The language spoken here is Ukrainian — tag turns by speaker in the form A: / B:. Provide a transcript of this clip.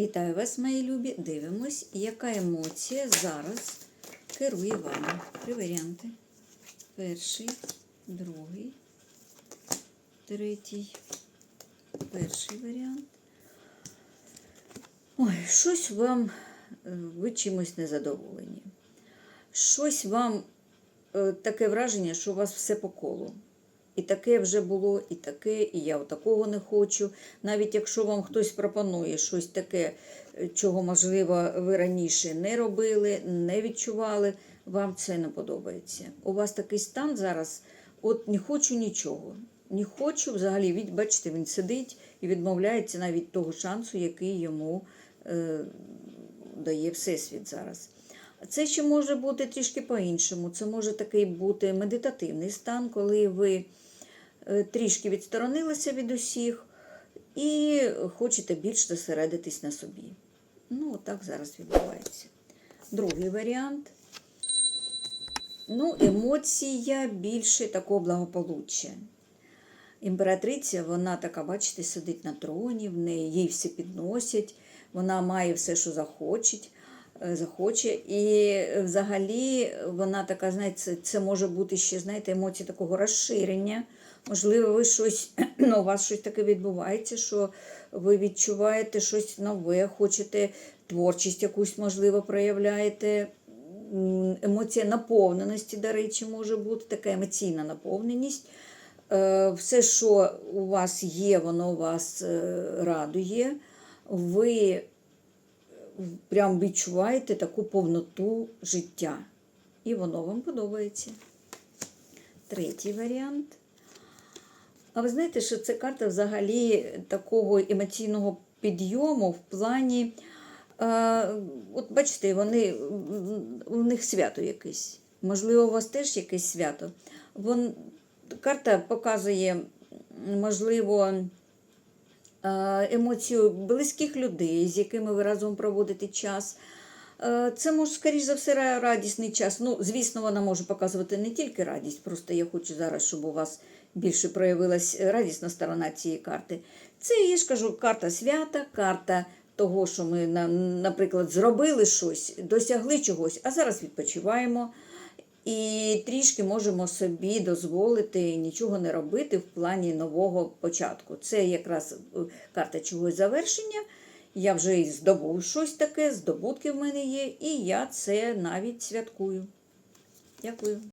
A: Вітаю вас, мої любі. Дивимось, яка емоція зараз керує вами. Три варіанти. Перший, другий, третій. Перший варіант. Ой, щось вам е, ви чимось незадоволені. Щось вам е, таке враження, що у вас все по колу. І таке вже було, і таке, і я такого не хочу. Навіть якщо вам хтось пропонує щось таке, е, чого, можливо, ви раніше не робили, не відчували, вам це не подобається. У вас такий стан зараз, от не хочу нічого. Не хочу взагалі, від, бачите, він сидить і відмовляється навіть того шансу, який йому е, дає Всесвіт зараз. Це ще може бути трішки по-іншому. Це може такий бути медитативний стан, коли ви трішки відсторонилися від усіх і хочете більш зосередитись на собі. Ну, отак зараз відбувається. Другий варіант. Ну, емоція більше такого благополуччя. Імператриця, вона така, бачите, сидить на троні, в неї їй все підносять, вона має все, що захочеть, е, захоче. І взагалі вона така, знаєте, це, може бути ще, знаєте, емоції такого розширення. Можливо, ви щось, ну, у вас щось таке відбувається, що ви відчуваєте щось нове, хочете творчість якусь, можливо, проявляєте. Емоція наповненості, до речі, може бути така емоційна наповненість. Е, Все, що у вас є, воно вас е, радує. Ви прям відчуваєте таку повноту життя. І воно вам подобається. Третій варіант. А ви знаєте, що це карта взагалі такого емоційного підйому в плані. Е, от бачите, вони, у них свято якесь. Можливо, у вас теж якесь свято. Вон, карта показує, можливо, е, емоцію близьких людей, з якими ви разом проводите час. Е, Це може, скоріш за все, радісний час. Ну, звісно, вона може показувати не тільки радість, просто я хочу зараз, щоб у вас більше проявилась радісна сторона цієї карти. Це, я ж кажу, карта свята, карта того, що ми, наприклад, зробили щось, досягли чогось, а зараз відпочиваємо. І трішки можемо собі дозволити нічого не робити в плані нового початку. Це якраз е, карта чогось завершення. Я вже і здобув щось таке, здобутки в мене є, і я це навіть святкую. Дякую.